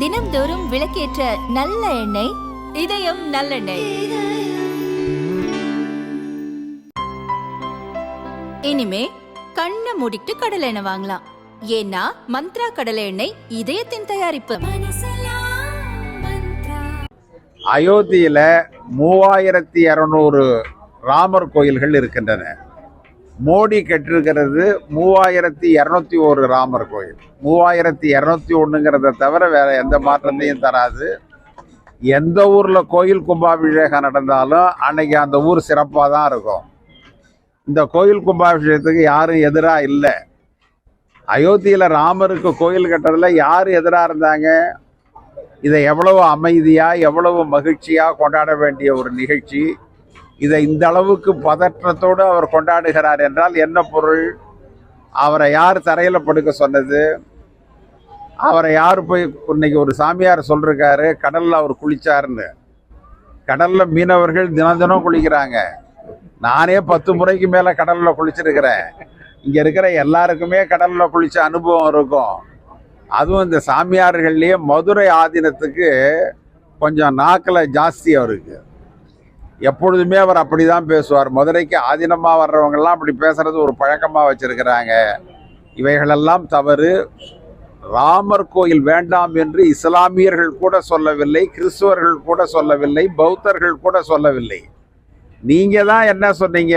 தினம்தோறும் விளக்கேற்ற நல்ல எண்ணெய் இதயம் நல்லெண்ணெய். இனிமே கண்ணை மூடிட்டு கடலை எண்ணெய் வாங்கலாம். ஏன்னா மந்த்ரா கடலை எண்ணெய் இதயத்தின் தயாரிப்பு. அயோத்தியில மூவாயிரத்தி இரநூறு ராமர் கோயில்கள் இருக்கின்றன. மோடி கட்டிருக்கிறது மூவாயிரத்தி இரநூத்தி ஒரு ராமர் கோயில். மூவாயிரத்தி இரநூத்தி ஒன்றுங்கிறத தவிர வேற எந்த மாற்றத்தையும் தராது. எந்த ஊரில் கோயில் கும்பாபிஷேகம் நடந்தாலும் அன்னைக்கு அந்த ஊர் சிறப்பாக தான் இருக்கும். இந்த கோயில் கும்பாபிஷேகத்துக்கு யாரும் எதிராக இல்லை. அயோத்தியில் ராமருக்கு கோயில் கட்டுறதுல யார் எதிராக இருந்தாங்க? இதை எவ்வளவு அமைதியாக எவ்வளவு மகிழ்ச்சியாக கொண்டாட வேண்டிய ஒரு நிகழ்ச்சி. இதை இந்த அளவுக்கு பதற்றத்தோடு அவர் கொண்டாடுகிறார் என்றால் என்ன பொருள்? அவரை யார் தரையில் படுக்க சொன்னது? அவரை யார் போய் இன்னைக்கு ஒரு சாமியார் சொல்றாரு கடலில் அவர் குளிச்சாருன்னு. கடலில் மீனவர்கள் தினம் தினம் குளிக்கிறாங்க. நானே பத்து முறைக்கு மேலே கடலில் குளிச்சிருக்கிறேன். இங்கே இருக்கிற எல்லாருக்குமே கடலில் குளித்த அனுபவம் இருக்கும். அதுவும் இந்த சாமியார்கள்லேயே மதுரை ஆதீனத்துக்கு கொஞ்சம் நாக்கில் ஜாஸ்தி அவருக்கு. எப்பொழுதுமே அவர் அப்படி தான் பேசுவார். மதுரைக்கு ஆதீனமாக வர்றவங்கெல்லாம் அப்படி பேசுறது ஒரு பழக்கமாக வச்சிருக்கிறாங்க. இவைகளெல்லாம் தவறு. ராமர் கோயில் வேண்டாம் என்று இஸ்லாமியர்கள் கூட சொல்லவில்லை கிறிஸ்துவர்கள் கூட சொல்லவில்லை பௌத்தர்கள் கூட சொல்லவில்லை. நீங்கள் தான் என்ன சொன்னீங்க?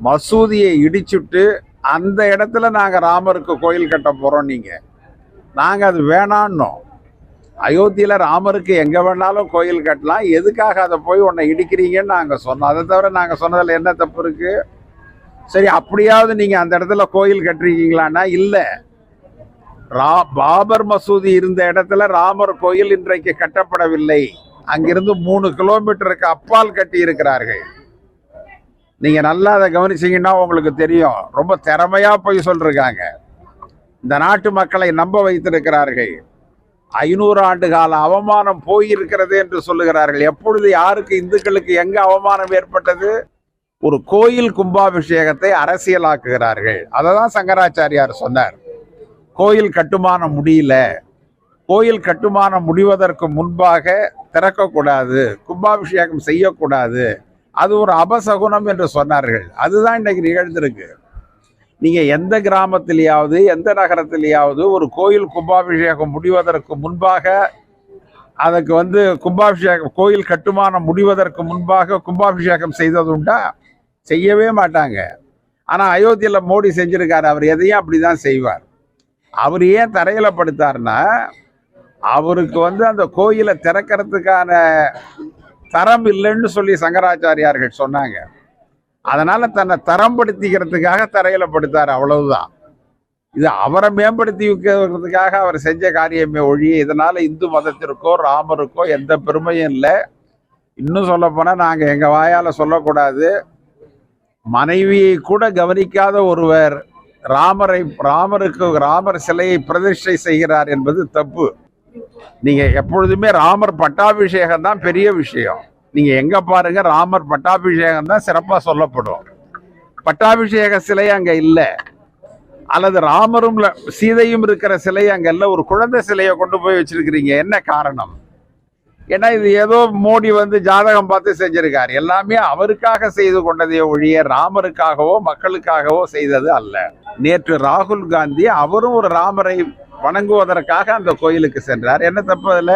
மசூதியை இடிச்சுட்டு அந்த இடத்துல நாங்கள் ராமருக்கு கோயில் கட்ட போகிறோம் நீங்கள் நாங்கள் அது வேணான்னோம். அயோத்தியில் ராமருக்கு எங்கே வேணாலும் கோயில் கட்டலாம். எதுக்காக அதை போய் உன்னை இடிக்கிறீங்கன்னு நாங்கள் சொன்னோம். அதை தவிர நாங்கள் சொன்னதில் என்ன தப்பு இருக்கு? சரி அப்படியாவது நீங்கள் அந்த இடத்துல கோயில் கட்டிருக்கீங்களான்னா இல்லை. ரா பாபர் மசூதி இருந்த இடத்துல ராமர் கோயில் இன்றைக்கு கட்டப்படவில்லை. அங்கிருந்து மூணு கிலோமீட்டருக்கு அப்பால் கட்டி இருக்கிறார்கள் நீங்க நல்லா அதை கவனிச்சீங்கன்னா உங்களுக்கு தெரியும். ரொம்ப திறமையா போய் சொல்றாங்க இந்த நாட்டு மக்களை நம்ப வைத்திருக்கிறார்கள். ஐநூறு ஆண்டு கால அவமானம் போயிருக்கிறது என்று சொல்லுகிறார்கள். எப்பொழுது யாருக்கு இந்துக்களுக்கு எங்க அவமானம் ஏற்பட்டது? ஒரு கோயில் கும்பாபிஷேகத்தை அரசியலாக்குகிறார்கள். அதை தான் சங்கராச்சாரியார் சொன்னார். கோயில் கட்டுமானம் முடியல. கோயில் கட்டுமானம் முடிவதற்கு முன்பாக திறக்கக்கூடாது. கும்பாபிஷேகம் செய்யக்கூடாது. அது ஒரு அபசகுனம் என்று சொன்னார்கள். அதுதான் இன்னைக்கு நிகழ்ந்திருக்கு. நீங்கள் எந்த கிராமத்திலேயாவது எந்த நகரத்திலேயாவது ஒரு கோயில் கும்பாபிஷேகம் முடிவதற்கு முன்பாக அதுக்கு வந்து கும்பாபிஷேகம் கோயில் கட்டுமானம் முடிவதற்கு முன்பாக கும்பாபிஷேகம் செய்ததுண்டா செய்யவே மாட்டாங்க. ஆனால் அயோத்தியில் மோடி செஞ்சுருக்காரு அவர் எதையும் அப்படிதான் செய்வார். அவர் ஏன் தரையில் படுத்தார்னா அவருக்கு வந்து அந்த கோயிலை திறக்கிறதுக்கான தரம் இல்லைன்னு சொல்லி சங்கராச்சாரியார்கள் சொன்னாங்க. அதனால தன்னை தரம்படுத்திக்கிறதுக்காக தரையில படுத்தார் அவ்வளவுதான். இது அவரை மேம்படுத்தி வைக்கிறதுக்காக அவர் செஞ்ச காரியமே ஒழிய இதனால இந்து மதத்திற்கோ ராமருக்கோ எந்த பெருமையும் இல்லை. இன்னும் சொல்ல போனா நாங்க எங்க வாயால சொல்லக்கூடாது. மனைவியை கூட கவனிக்காத ஒருவர் ராமரை ராமருக்கு ராமர் சிலையை பிரதிஷ்டை செய்கிறார் என்பது தப்பு. நீங்க எப்பொழுதுமே ராமர் பட்டாபிஷேகம் தான் பெரிய விஷயம். நீங்க எங்க பாருங்க ராமர் பட்டாபிஷேகம் தான் சிறப்பா சொல்லப்படும். பட்டாபிஷேக சிலை அங்க இல்ல. அல்லது ராமரும் சீதையும் இருக்கிற சிலை அங்க இல்ல. ஒரு குழந்தை சிலையை கொண்டு போய் வச்சிருக்கிறீங்க என்ன காரணம்? ஏன்னா இது ஏதோ மோடி வந்து ஜாதகம் பார்த்து செஞ்சிருக்காரு. எல்லாமே அவருக்காக செய்து கொண்டதே ஒழிய ராமருக்காகவோ மக்களுக்காகவோ செய்தது அல்ல. நேற்று ராகுல் காந்தி அவரும் ஒரு ராமரை வணங்குவதற்காக அந்த கோயிலுக்கு சென்றார். என்ன தப்பு அதுல?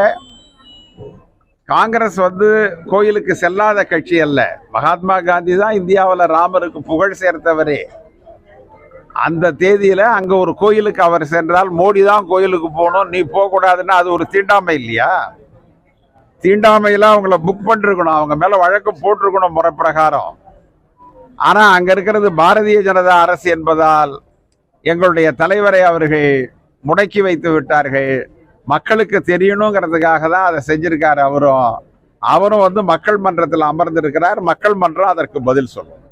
காங்கிரஸ் வந்து கோயிலுக்கு செல்லாத கட்சி அல்ல. மகாத்மா காந்தி தான் இந்தியாவில் ராமருக்கு புகழ் சேர்த்தவரே. அந்த தேதியில் அங்கே ஒரு கோயிலுக்கு அவர் சென்றால் மோடி தான் கோயிலுக்கு போகணும் நீ போகக்கூடாதுன்னா அது ஒரு தீண்டாமை இல்லையா? தீண்டாமையில் அவங்கள புக் பண்ணிருக்கணும் அவங்க மேலே வழக்கு போட்டிருக்கணும் முறைப்பிரகாரம். ஆனால் அங்கே இருக்கிறது பாரதிய ஜனதா அரசு என்பதால் எங்களுடைய தலைவரை அவர்கள் முடக்கி வைத்து விட்டார்கள். மக்களுக்கு தெரியணுங்கிறதுக்காக தான் அதை செஞ்சிருக்காரு அவரும். அவரும் வந்து மக்கள் மன்றத்தில் அமர்ந்திருக்கிறார். மக்கள் மன்றம் அதற்கு பதில் சொல்லும்.